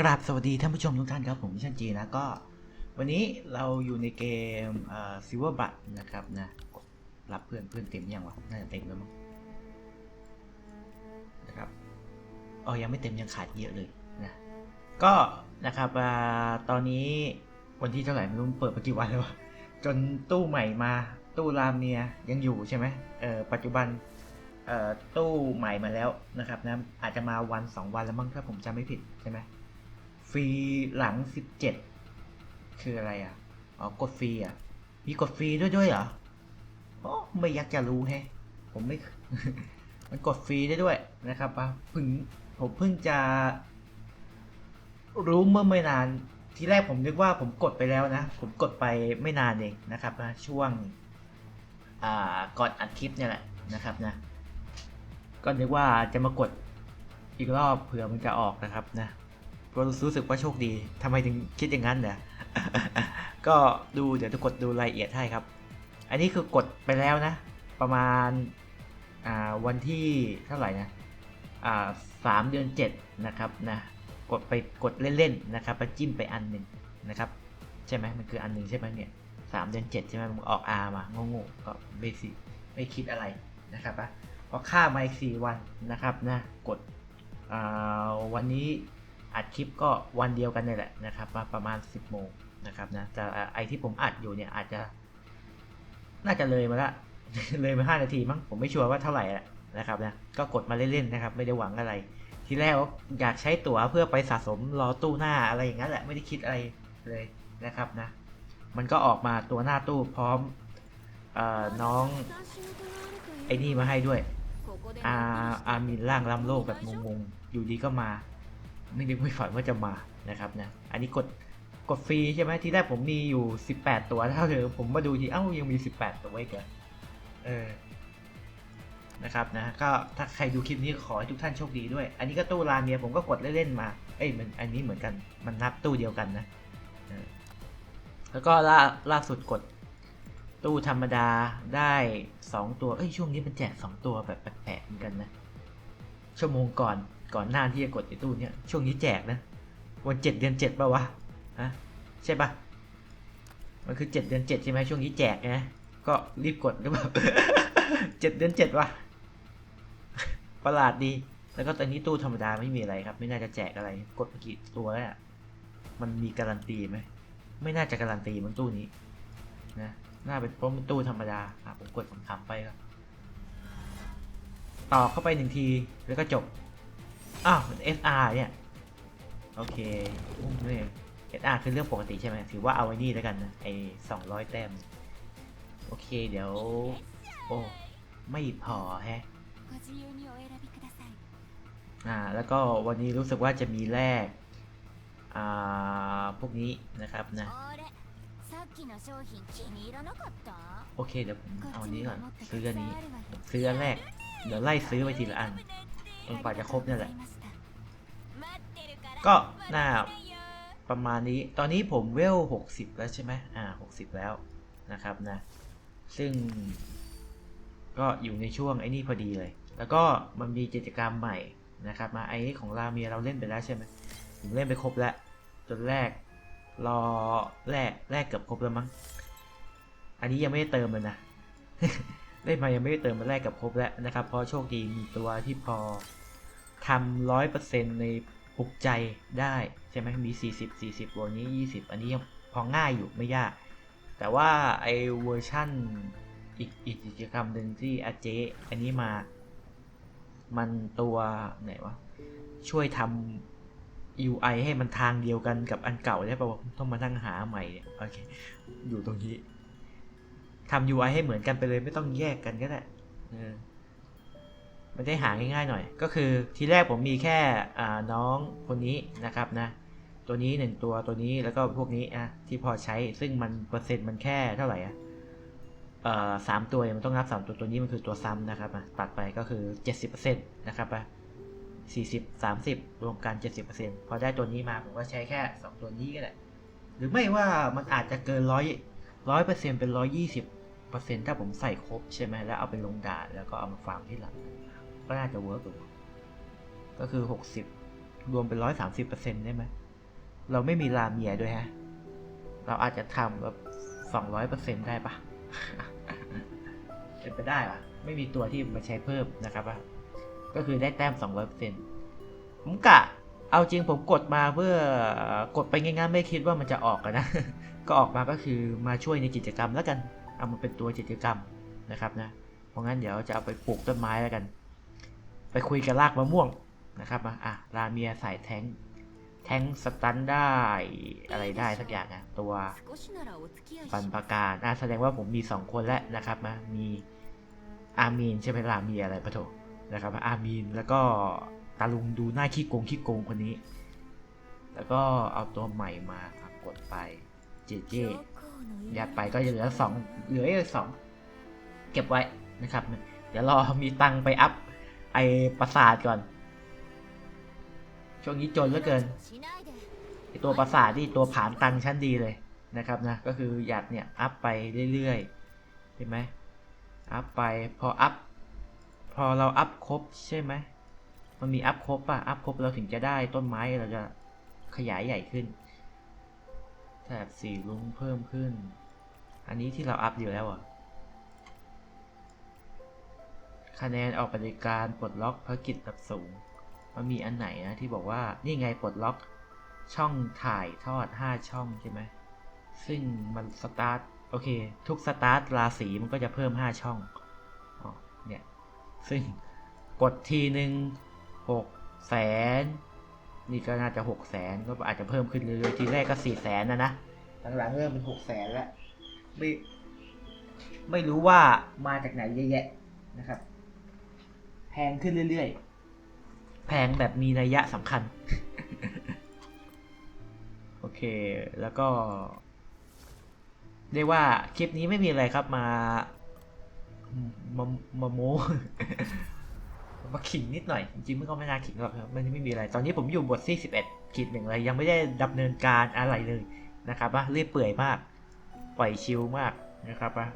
กราบสวัสดีท่านผู้ชมทุกท่านครับ ผมชันจีนะก็ วันนี้เราอยู่ในเกมซิลเวอร์บัตนะครับนะรับเพื่อนเพื่อนเต็มยังวะน่าจะเต็มแล้วมั้งนะครับอ๋อยังไม่เต็มยังขาดเยอะเลยนะก็นะครับอตอนนี้วันที่เท่าไหร่ไม่รู้เปิดมากี่วันแล้ววะจนตู้ใหม่มาตู้รามเนียยังอยู่ใช่ไหมเออปัจจุบันเอ่อตู้ใหม่มาแล้วนะครับนะอาจจะมาวันสองวันแล้วมั้งถ้าผมจำไม่ผิดใช่ไหม ฟรีหลังสิบเจ็ดคืออะไรอะ อ๋อกดฟรีอะ มีกดฟรีด้วยด้วยเหรอโอ้ไม่อยากจะรู้แฮะ ผมไม่ มันกดฟรีได้ด้วยนะครับอะเพิ่งผมเพิ่งจะ รู้เมื่อไม่นาน ทีแรกผมนึกว่าผมกดไปแล้วนะ ผมกดไปไม่นานเองนะครับนะช่วง อ่า ก่อนอัดคลิปเนี่ยแหละนะครับนะ ก็นึกว่าจะมากดอีกรอบเผื่อมันจะออกนะครับนะ ก็รู้สึกว่าโชคดีทำไมถึงคิดอย่างนั้นเนี่ยก็ดูเดี๋ยวจะกดดูรายละเอียดให้ครับ อันนี้คือกดไปแล้วนะ ประมาณวันที่เท่าไหร่นะสามเดือนเจ็ดนะครับนะกดไปกดเล่นๆนะครับไปจิ้มไปอันหนึ่งนะครับใช่ไหมมันคืออันหนึ่งใช่ไหมเนี่ยสามเดือนเจ็ดใช่ไหมมันออกอาร์มาโง่ๆก็เบสิไม่คิดอะไรนะครับอะพอค่ามาอีกสี่วันนะครับนะกดวันนี้ อัดคลิปก็วันเดียวกันนี่แหละนะครับมาประมาณ 10โมงนะครับนะแต่ไอที่ผมอัดอยู่เนี่ยอาจจะ น่าจะเลยมาละเลยมาห้านาทีมั้งผมไม่ชัวร์ว่าเท่าไหร่แหละนะครับนะก็กดมาเล่นๆนะครับ ไม่ได้หวังอะไร ทีแรกอยากใช้ตั๋วเพื่อไปสะสมรอตู้หน้าอะไรอย่างนั้นแหละไม่ได้คิดอะไรเลยนะครับนะ มันก็ออกมาตัวหน้าตู้พร้อมออน้องไอ้นี่มาให้ด้วยอาอามีร่างล้ำโลกแบบงงๆ อยู่ดีก็มา ไม่นึกไม่ฝันว่าจะมานะครับนะ อันนี้กดกดฟรีใช่ไหมที่แรกผมมีอยู่ 18 ตัวเท่าเดิมผมมาดูทีเอ้ายังมี 18 ตัวไว้เกินเออนะครับนะก็ถ้าใครดูคลิปนี้ขอให้ทุกท่านโชคดีด้วย อันนี้ก็ตู้ลานเนียผมก็กดเล่นๆมา เอ้ยมันอันนี้เหมือนกันมันนับตู้เดียวกันนะแล้วก็ล่าล่าสุดกด ตู้ธรรมดาได้สองตัว เอ้ยช่วงนี้มันแจกสองตัวแบบแปลกๆเหมือนกันนะ ชั่วโมงก่อน ก่อนหน้าที่จะกดไอ้ตู้เนี้ยช่วงนี้แจกนะ วันเจ็ดเดือนเจ็ดป่าวะฮะใช่ปะมันคือเจ็ดเดือนเจ็ดใช่ไหมช่วงนี้แจกนะก็รีบกดหรือเปล่าเจ็ดเดือนเจ็ดวะประหลาดดี แล้วก็ตอนนี้ตู้ธรรมดาไม่มีอะไรครับ ไม่น่าจะแจกอะไรกดไปกี่ตัวแล้วมันมีการันตีไหมไม่น่าจะการันตีมันตู้นี้นะน่าเป็นเพราะมันตู้ธรรมดาอะผมกดขำๆไปครับต่อเข้าไปหนึ่งทีแล้วก็จบ อ้าว sr เนี่ย โอเคอุ้มด้วย sr คือเรื่องปกติใช่ไหมถือว่าเอาไว้นี่แล้วกันนะไอ้สองร้อยแต้ม โอเคเดี๋ยว โอ้ ไม่พอแฮะอ่าแล้วก็วันนี้รู้สึกว่าจะมีแรกอ่าพวกนี้นะครับนะโอเคเดี๋ยวเอาอันนี้ก่อนซื้ออันนี้ซื้อแรกเดี๋ยวไล่ซื้อไปทีละอัน นกว่าจะครบนี่แหละ ก็น่าประมาณนี้ ตอนนี้ผมเวล 60 แล้วใช่ไหมอ่า 60 แล้วนะครับนะ ซึ่ง ก็อยู่ในช่วงไอ้นี่พอดีเลย แล้วก็มันมีกิจกรรมใหม่นะครับ มาไอ้ของรามีเราเล่นไปแล้วใช่ไหมผมเล่นไปครบแล้ว จนแรก รอแรกแรกเกือบครบแล้วมั้ง อันนี้ยังไม่ได้เติมเลยนะเล่นมายังไม่ได้เติมมาแรกกับครบแล้วนะครับ เพราะโชคดีมีตัวที่พอ ทำร้อยเปอร์เซ็นต์ในปลุกใจได้ใช่ไหมมี 40 40บวกนี้ 20 อันนี้ยังพอง่ายอยู่ไม่ยาก แต่ว่าไอเวอร์ชั่นอีกอีกกิจกรรมหนึ่งที่อาเจอันนี้มา มันตัวไหนวะ ช่วยทำ UI ให้มันทางเดียวกันกับอันเก่าได้ป่าวต้องมานั่งหาใหม่เนี่ยโอเค อยู่ตรงนี้ทำ UI ให้เหมือนกันไปเลยไม่ต้องแยกกันก็ได้ มันได้หาง่ายๆหน่อย ก็คือทีแรกผมมีแค่อน้องคนนี้นะครับนะ ตัวนี้หนึ่งตัวตัวนี้แล้วก็พวกนี้อะที่พอใช้ซึ่งมันเปอร์เซ็นต์มันแค่เท่าไหร่อะสามตัวมันต้องนับสามตัวตัวนี้มันคือตัวซ้ำนะครับตัดไปก็คือเจ็ดสิบเปอร์เซ็นต์นะครับอะสี่สิบสามสิบรวมกันเจ็ดสิบเปอร์เซ็นต์พอได้ตัวนี้มาผมก็ใช้แค่สองตัวนี้ก็ได้หรือไม่ว่ามันอาจจะเกินร้อยร้อยเปอร์เซ็นต์เป็นร้อยยี่สิบเปอร์เซ็นต์ถ้าผมใส่ครบใช่ไหมแล้วเอาไปลงดานแล้วก็เอามาฟาร์มที่หลัง ก็น่าจะเวิร์กอยู่ก็คือหกสิบรวมเป็นร้อยสามสิบเปอร์เซ็นต์ได้ไหมเราไม่มีราเมียด้วยฮะ เราอาจจะทำแบบสองร้อยเปอร์เซ็นต์ได้ปะเป็นไปได้ปะไม่มีตัวที่มาใช้เพิ่มนะครับปะก็คือได้แต้มสองร้อยเปอร์เซ็นต์ผมกะ เอาจริงผมกดมาเพื่อกดไปง่ายๆไม่คิดว่ามันจะออกนนะก็ออกมาก็คือมาช่วยในกิจกรรมแล้วกัน เอามาเป็นตัวกิจกรรมนะครับนะ เพราะงั้นเดี๋ยวจะเอาไปปลูกต้นไม้แล้วกัน ไปคุยกับลากมะม่วงนะครับอะราเมียใส่แทงแทงสตันได้อะไรได้สักอย่างนะตัวปันประการอะแสดงว่าผมมี 2 คนแล้วนะครับมามีอามีนใช่ไหมรามีอะไรปะโถนะครับอามีนแล้วก็ตาลุงดูหน้าขี้โกงขี้โกงคนนี้ แล้วก็เอาตัวใหม่มาครับกดไปเจเจยัดไปก็จะเหลือสองเหลือสองเก็บไว้นะครับ เดี๋ยวรอมีตังไปอัพ ไอประสาทก่อน ช่วงนี้จนเหลือเกินตัวประสาทที่ตัวผานตังชั้นดีเลยนะครับนะ ก็คืออยากเนี่ยอัพไปเรื่อยๆ เห็นไหมอัพไปพออัพพอเราอัพครบใช่ไหมมันมีอัพครบป่ะ อัพครบเราถึงจะได้ต้นไม้เราจะขยายใหญ่ขึ้น แถบสีลุ้งเพิ่มขึ้น อันนี้ที่เราอัพอยู่แล้วอะ คะแนนออกปฏิการปลดล็อกภารกิจระดับสูง มันมีอันไหนนะที่บอกว่านี่ไงปลดล็อกช่องถ่ายทอด 5 ช่องใช่ไหม ซึ่งมันสตาร์ทโอเค ทุกสตาร์ทราศีมันก็จะเพิ่ม 5 ช่องอ๋อเนี่ย ซึ่งกดทีหนึ่งหกแสนนี่ก็น่าจะหกแสนก็อาจจะเพิ่มขึ้นเรื่อยๆทีแรกก็สี่แสนนะนะหลังๆเริ่มเป็นหกแสนแล้วไม่ไม่รู้ว่ามาจากไหนเยอะแยะนะครับ แพงขึ้นเรื่อยๆ แพงแบบมีนัยยะสำคัญ โอเค แล้วก็ เรียกว่าคลิปนี้ไม่มีอะไรครับมามามาโมมาขิงนิดหน่อย จริงๆมันก็ไม่น่าขิงหรอกครับมันไม่มีอะไร ตอนนี้ผมอยู่บทที่สิบเอ็ดขีดหนึ่งเลย ยังไม่ได้ดำเนินการอะไรเลยนะครับว่าเรียบเปื่อยมาก ปล่อยชิลมากนะครับว่า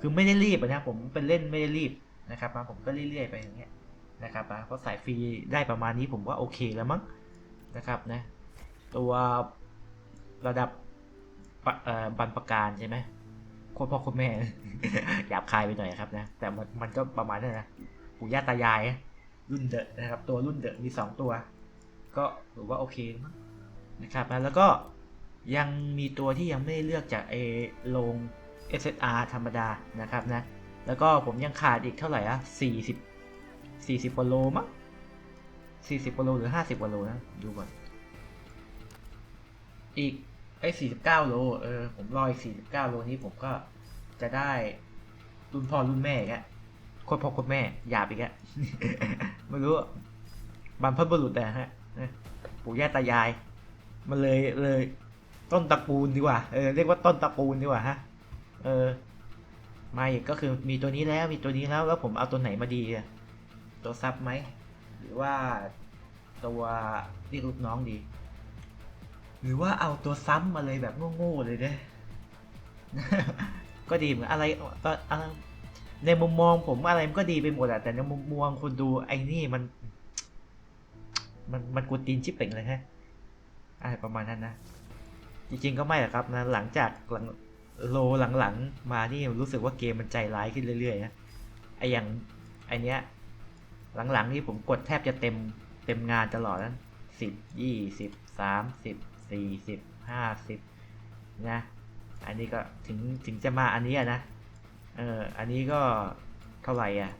คือไม่ได้รีบอะนะผมเป็นเล่นไม่ได้รีบนะครับว่าผมก็เรื่อยๆไปอย่างเงี้ย นะครับว่าเพราะสายฟรีได้ประมาณนี้ผมว่าโอเคแล้วมั้งนะครับนะตัวระดับบันประการใช่ไหมโคตรพ่อโคตรแม่หยาบคายไปหน่อยครับนะแต่มันมันก็ประมาณนั้นนะปู่ย่าตายายรุ่นเดอะนะครับ ตัวรุ่นเดอะมีสองตัว ก็ถือว่าโอเคมั้งนะครับนะแล้วก็ยังมีตัวที่ยังไม่ได้เลือกจากไอ้โรง SSR ธรรมดานะครับนะแล้วก็ผมยังขาดอีกเท่าไหร่อะ สี่สิบกว่าโลมั้งสี่สิบกว่าโลหรือห้าสิบกว่าโลนะ ดูก่อน อีกไอ้สี่สิบเก้าโล เออ ผมรออีกสี่สิบเก้าโลนี้ผมก็จะได้รุ่นพ่อรุ่นแม่อีกอะโคตรพ่อโคตรแม่หยาบอีกอะไม่รู้บรรพบุรุษอะฮะนะปู่ย่าตายาย มันเลยเลย ต้นตระกูลดีกว่า เออเรียกว่าต้นตระกูลดีกว่าฮะ เออมาอีกก็คือมีตัวนี้แล้วมีตัวนี้แล้วแล้วผมเอาตัวไหนมาดีอะ ตัวซับไหม หรือว่าตัวที่ลูกน้องดี หรือว่าเอาตัวซ้ำมาเลยแบบโง่ๆเลยเนี่ยก็ดีเหมือนอะไรตอนในมุมมองผมอะไรมันก็ดีไปหมดอะแต่ในมุมมองคนดูไอ้นี่มัน มันมันกูตีนชิบเป่งเลยฮะอะไรประมาณนั้นนะ จริงๆก็ไม่หรอกครับนะหลังจากหลังโลหลังๆ มานี่รู้สึกว่าเกมมันใจร้ายขึ้นเรื่อยๆนะไออย่างไอเนี้ย หลังๆนี่ผมกดแทบจะเต็มเต็มงานตลอดนะสิบยี่สิบสามสิบสี่สิบห้าสิบนะ อันนี้ก็ถึงถึงจะมาอันนี้นะ เอออันนี้ก็เท่าไหร่อะ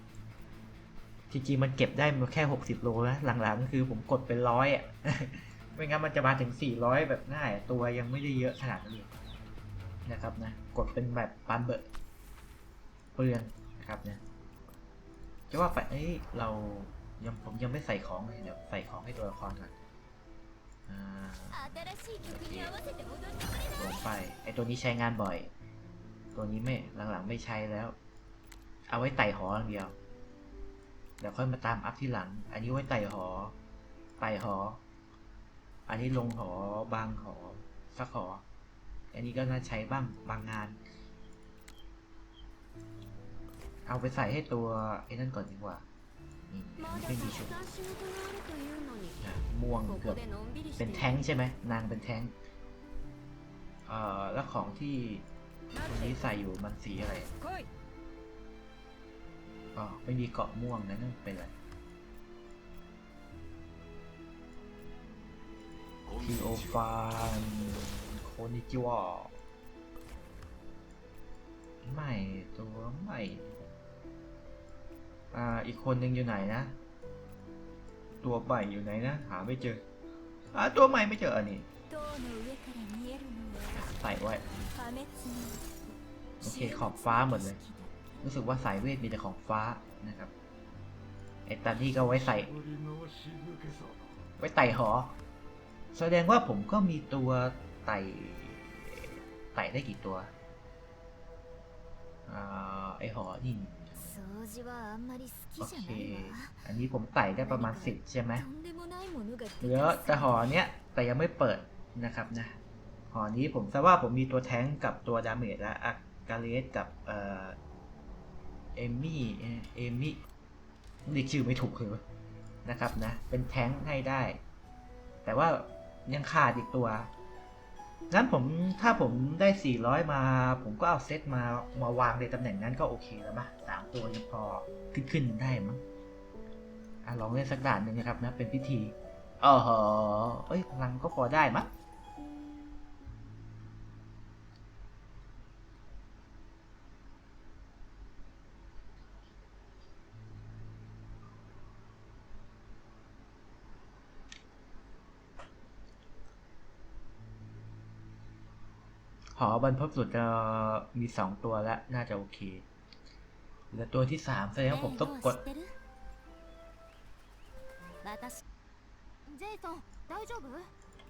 จริงๆมันเก็บได้มาแค่หกสิบโลนะหลังๆคือผมกดเป็นร้อยอะไม่งั้นมันจะมาถึงสี่ร้อยแบบง่าย ตัวยังไม่ได้เยอะขนาดนั้นะครับนะ กดเป็นแบบปานเบอร์เปลืองนะครับเนะ จะว่าไปเอ้ยเรายังผมยังไม่ใส่ของเลเดี๋ยวใส่ของให้ตัวละครก่อนอ่าไปไอตัวนี้ใช้งานบ่อย ตัวนี้ไม่หลังๆไม่ใช้แล้ว เอาไว้ไต่หออย่างเดียวเดี๋ยวค่อยมาตามอัพที่หลัง อันนี้ไว้ไต่หอ ไต่หอ อันนี้ลงหอบางหอสักหอ อันนี้ก็น่าใช้บ้างบางงาน เอาไปใส่ให้ตัวไอ้นั่นก่อนดีกว่านี่ไม่มีชุดม่วงเกือบเป็นแท้งใช่ไหมนางเป็นแท้งเอ่อแล้วของที่ตรงนี้ใส่อยู่มันสีอะไรอ๋อไม่มีเกาะม่วงนะนั่นเป็นอะไรทีโอฟานโคนิจิวะไม่ตัวไม่ อ่า อีกคนหนึ่งอยู่ไหนนะ ตัวใหม่อยู่ไหนนะ หาไม่เจอหาตัวใหม่ไม่เจออันนี้ใส่ไว้ โอเค ขอบฟ้าหมดเลย รู้สึกว่าสายเวทมีแต่ของฟ้านะครับ ไอ้ตันนี่ก็ไว้ใส่ ไว้ไต่หอ แสดงว่าผมก็มีตัวไต่ไต่ได้กี่ตัว อ่า ไอหอนี่ โอเค อันนี้ผมไต่ได้ประมาณสิบใช่ไหมเหลือแต่หอเนี้ยแต่ยังไม่เปิดนะครับนะ หอนี้ผมทราบว่าผมมีตัวแท้งกับตัวดาเมจและอากาเลสกับเอ่อเอมี่เอมี่นี่ชื่อไม่ถูกคือนะครับนะ เป็นแท้งให้ได้ แต่ว่ายังขาดอีกตัว งั้นผมถ้าผมได้ 400 มา ผมก็เอาเซตมามาวางในตำแหน่งนั้นก็โอเคแล้วมะสามตัวยังพอขึ้นขึ้นได้มั้งอะลองเล่นสักด่านหนึ่งนะครับนะ เป็นพิธีอ๋อเหรอเอ้ยพลังก็พอได้มั้ง บรรพบุรุษจะมีสองตัวแล้วน่าจะโอเคเหลือตัวที่สามแสดงว่าผมต้องกด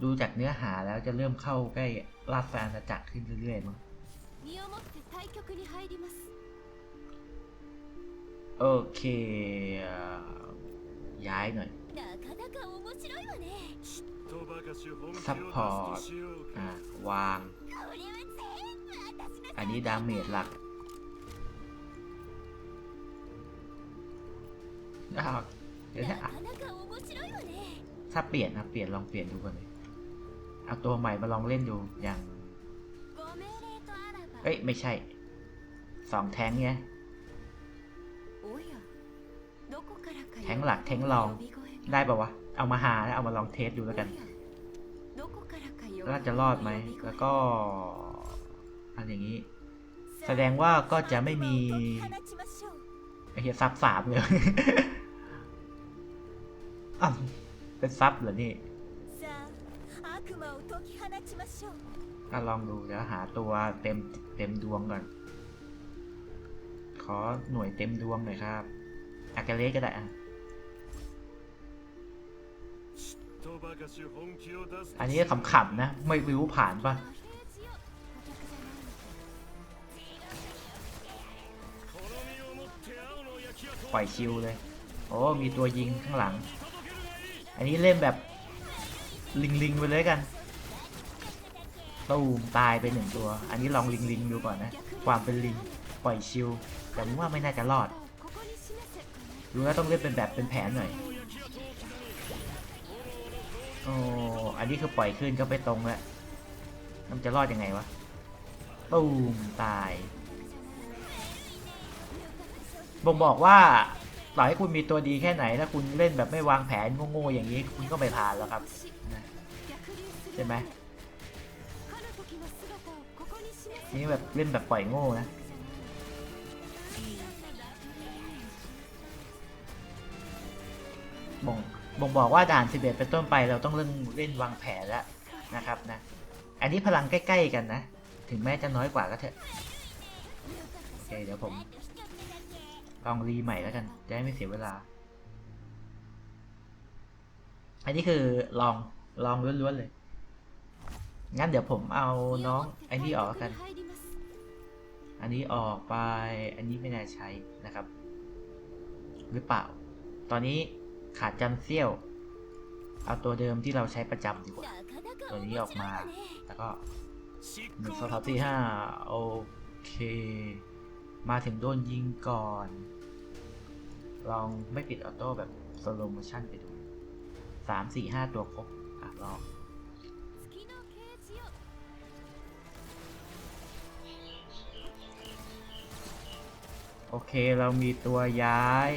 ดูจากเนื้อหาแล้วจะเริ่มเข้าใกล้ราแฟนณาจักขึ้นเรื่อยๆมั้งโอเค ย้ายหน่อยซัพพอร์ตวาง อันนี้ดาเมจหลักเดี๋ยวถ้าเปลี่ยนนะเปลี่ยนลองเปลี่ยนดูก่อนเลยเอาตัวใหม่มาลองเล่นดูอย่างเอ้ยไม่ใช่สองแทงเนี้ยแทงหลักแทงรองได้ป่าวะ เอามาหาแล้วเอามาลองเทสดูแล้วกัน น่าจะรอดไหม แล้วก็ อันอย่างนี้ แสดงว่าก็จะไม่มีไอเหี้ยซับสามเลยอเป็นซับเหรอนี่ถ้าลองดูเดี๋ยวหาตัวเต็มเต็มดวงก่อน ขอหน่วยเต็มดวงหน่อยครับอากาเลก็ได้อะอันนี้ขำๆนะ ไม่วิวผ่านปะ ปล่อยชิวเลย โอ้มีตัวยิงข้างหลัง อันนี้เล่นแบบลิงลิงไปเลยกันตูมตายไปหนึ่งตัว อันนี้ลองลิงลิงดูก่อนนะ ความเป็นลิงปล่อยชิว แต่ผมว่าไม่น่าจะรอด ดูแล้วต้องเล่นเป็นแบบเป็นแผนหน่อย โอ้ อันนี้คือปล่อยขึ้นก็ไปตรงแล้วมันจะรอดยังไงวะตูมตาย บ่งบอกว่าต่อให้คุณมีตัวดีแค่ไหน ถ้าคุณเล่นแบบไม่วางแผนโง่ๆอย่างนี้ คุณก็ไม่ผ่านแล้วครับใช่ไหมนี่แบบเล่นแบบปล่อยโง่นะบ่งบ่งบอกว่าด่าน 11 เป็นต้นไปเราต้องเล่นเล่นวางแผนแล้วนะครับนะ อันนี้พลังใกล้ ๆ กันนะ ถึงแม้จะน้อยกว่าก็เถอะ โอเค เดี๋ยวผม ลองรีใหม่แล้วกัน จะได้ไม่เสียเวลา อันนี้คือลองลองล้วนๆเลย งั้นเดี๋ยวผมเอาน้องไอ้นี่ออกกัน อันนี้ออกไป อันนี้ไม่น่าใช้นะครับ หรือเปล่า ตอนนี้ขาดจันเซี่ยว เอาตัวเดิมที่เราใช้ประจำดีกว่า ตัวนี้ออกมา แล้วก็หนึ่งสองสามสี่ห้าโอเค มาถึงโดนยิงก่อน ลองไม่ปิดออโต้แบบสโลโมชันไปดูสามสี่ห้าตัวครบอะลองโอเคเรามีตัวย้าย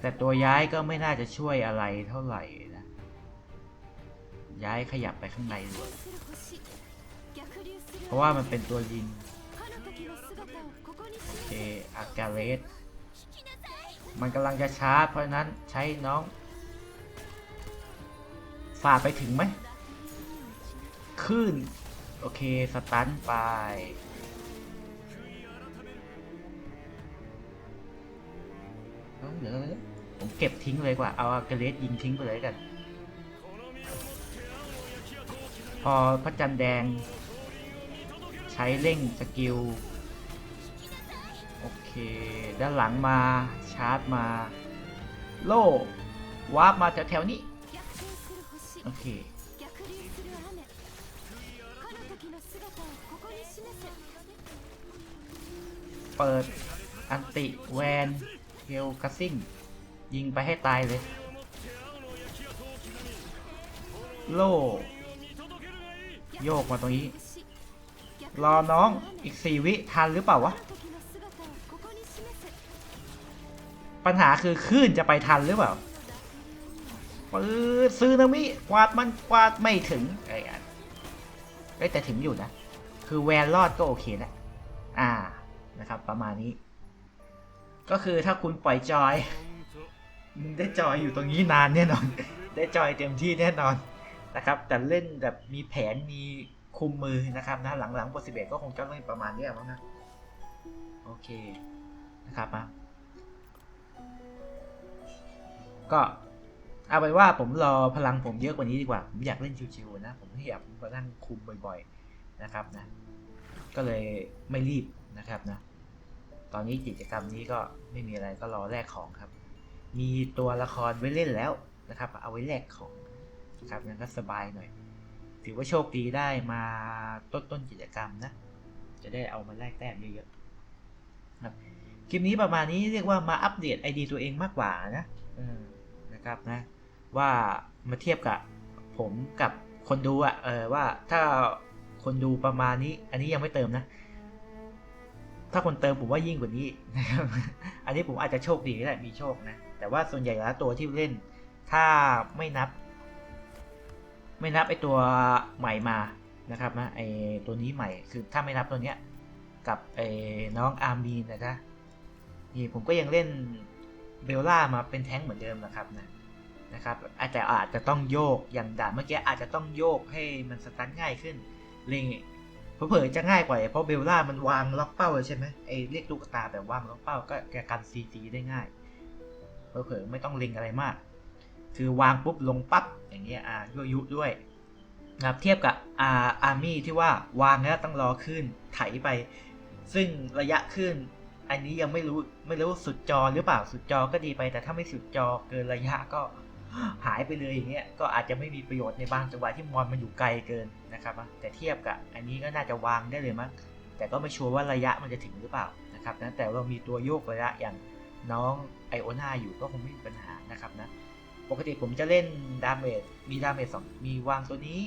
แต่ตัวย้ายก็ไม่น่าจะช่วยอะไรเท่าไหร่นะ ย้ายขยับไปข้างในเลยเพราะว่ามันเป็นตัวยิง โอเคอากาเลส มันกำลังจะชาร์จเพราะฉะนั้นใช้น้องฝ่าไปถึงไหมคลื่นโอเค สตันไปเอ้าเดี๋ยวผมเก็บทิ้งเลยกว่า เอาอากาเลสยิงทิ้งไปเลยกัน พอพระจันทร์แดง ใช้เร่งสกิล โอเค ด้านหลังมาาร์จมา โล่วาร์ปมาแถวๆนี้ โอเคเปิด อันติ แวนเฮลคัสซิ่ง ยิงไปให้ตายเลย โล่ โยกมาตรงนี้ รอน้องอีกสี่วิ ทันหรือเปล่าวะ ปัญหาคือคลื่นจะไปทันหรือเปล่าปืดซื้อนามิกวาดมันกวาดไม่ถึงไอ้อันเอ้แต่ถึงอยู่นะ คือแวนรอดก็โอเคนะอ่านะครับ ประมาณนี้ ก็คือถ้าคุณปล่อยจอย ได้จอยอยู่ตรงนี้นานแน่นอน ได้จอยเต็มที่แน่นอนนะครับ แต่เล่นแบบมีแผนมีคุมมือนะครับนะหลังๆบทสิบเอ็ดก็คงจะเล่นประมาณนี้มั้งนะโอเคนะครับมา ก็เอาไปว่าผมรอพลังผมเยอะกว่านี้ดีกว่า ผมอยากเล่นชิวๆนะ ผมไม่อยากมานั่งคุมบ่อยๆนะครับนะ ก็เลยไม่รีบนะครับนะ ตอนนี้กิจกรรมนี้ก็ไม่มีอะไรก็รอแลกของครับ มีตัวละครไว้เล่นแล้วนะครับ เอาไว้แลกของนะครับงั้นก็สบายหน่อย ถือว่าโชคดีได้มาต้นต้นกิจกรรมนะ จะได้เอามาแลกแต้มเยอะๆครับคลิปนี้ประมาณนี้เรียกว่ามาอัปเดตไอดีตัวเองมากกว่านะ นะครับนะว่ามาเทียบกับผมกับคนดูอะเออว่าถ้าคนดูประมาณนี้ อันนี้ยังไม่เติมนะ ถ้าคนเติมผมว่ายิ่งกว่านี้นะครับอันนี้ผมอาจจะโชคดีก็ได้มีโชคนะ แต่ว่าส่วนใหญ่แล้วตัวที่เล่น ถ้าไม่นับ ไม่นับไอตัวใหม่มานะครับนะไอตัวนี้ใหม่คือถ้าไม่นับตัวเนี้ยกับไอน้องอาร์มีนนะนะนี่ผมก็ยังเล่น เบลล่ามาเป็นแท้งเหมือนเดิมนะครับนะนะครับอาจจะอาจจะต้องโยกอย่างด่านเมื่อกี้อาจจะต้องโยกให้มันสตาร์ทง่ายขึ้นเล่งเผลอจะง่ายกว่าเพราะเบลล่ามันวางล็อกเป้าเลยใช่ไหมไอเรียกตุ๊กตาแบบวางล็อกเป้าก็แกกันซีจีได้ง่ายเผลอไม่ต้องเล็งอะไรมาก คือวางปุ๊บลงปั๊บอย่างเงี้ยอ่ายั่วยุด้วยนะเทียบกับอาอาร์มี่ที่ว่าวางแล้วต้องรอขึ้นไถไป ซึ่งระยะขึ้น อันนี้ยังไม่รู้ไม่รู้สุดจอหรือเปล่าสุดจอก็ดีไป แต่ถ้าไม่สุดจอเกินระยะก็หายไปเลยอย่างเงี้ยก็อาจจะไม่มีประโยชน์ในบางจังหวะที่มอนมันอยู่ไกลเกินนะครับแต่เทียบกับอันนี้ก็น่าจะวางได้เลยมั้งแต่ก็ไม่ชัวร์ว่าระยะมันจะถึงหรือเปล่านะครับนะแต่เรามีตัวโยกระยะอย่างน้องไอโอนาอยู่ก็คงไม่มีปัญหานะครับนะปกติผมจะเล่นดาเมจมีดาเมจสองมีวางตัวนี้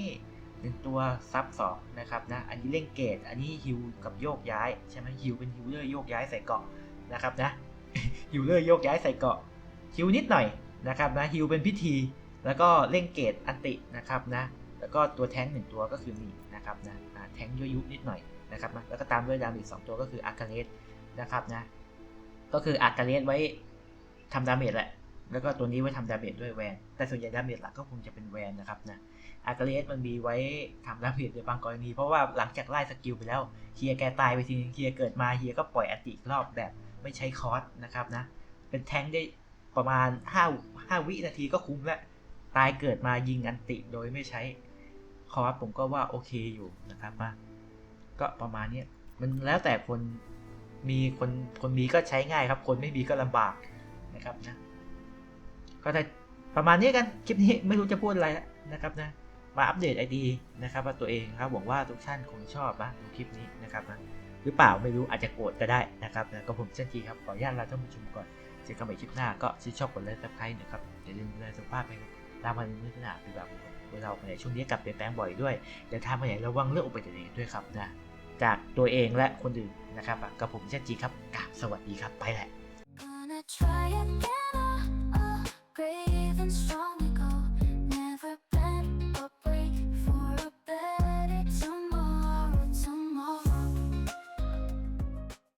หนึ่งตัวซับสองนะครับนะ อันนี้เล่นเกต อันนี้ฮิวกับโยกย้ายใช่ไหมฮิวเป็นฮิวเลอร์โยกย้ายใส่เกาะนะครับนะ ฮิวเลอร์โยกย้ายใส่เกาะ ฮิวนิดหน่อยนะครับนะ ฮิวเป็นพิธี แล้วก็เล่นเกตอันตินะครับนะ แล้วก็ตัวแท้งหนึ่งตัวก็คือนี่นะครับนะ แท้งยุยุนิดหน่อยนะครับนะ แล้วก็ตามด้วยดาเมจสองตัวก็คืออากาเลสนะครับนะ ก็คืออากาเลสไว้ทำดาเมจแหละ แล้วก็ตัวนี้ไว้ทำดาเมจด้วยแวน แต่ส่วนใหญ่ดาเมจหลักก็คงจะเป็นแวนนะครับนะอากาเลสมันมีไว้ทำดาเมจในบางกรณี เพราะว่าหลังจากไล่สกิลไปแล้วเฮียแกตายไปทีเฮียเกิดมาเฮียก็ปล่อยอันติรอบแบบไม่ใช้คอร์สนะครับนะ เป็นแท้งได้ประมาณ5 5วินาทีก็คุ้มแล้ว ตายเกิดมายิงอันติโดยไม่ใช้คอร์สผมก็ว่าโอเคอยู่นะครับมาก็ประมาณนี้มันแล้วแต่คนมีคนคนมีก็ใช้ง่ายครับ คนไม่มีก็ลำบากนะครับนะ ก็ได้ประมาณนี้กัน คลิปนี้ไม่รู้จะพูดอะไรนะครับนะ มาอัปเดตไอดีนะครับว่าตัวเองครับหวังว่าทุกท่านคงชอบนะดูคลิปนี้นะครับนะหรือเปล่าไม่รู้อาจจะโกรธก็ได้นะครับนะก็ผมเช่นทีครับขออนุญาตลาท่านผู้ชมก่อนเจอกันใหม่คลิปหน้าก็ชื่นชอบกดไลค์ซับสไครต์นะครับอย่าลืมดูแลสุขภาพนะครับตามมาในมื้อหน้าเป็นแบบเราไปไหนช่วงนี้กลับเปลี่ยนแปลงบ่อยด้วยเดินทางไปไหนระวังเรื่องอุบัติเหตุด้วยครับนะจากตัวเองและคนอื่นนะครับกับผมเช่นจีครับกราบสวัสดีครับไปแหละ brave and strong.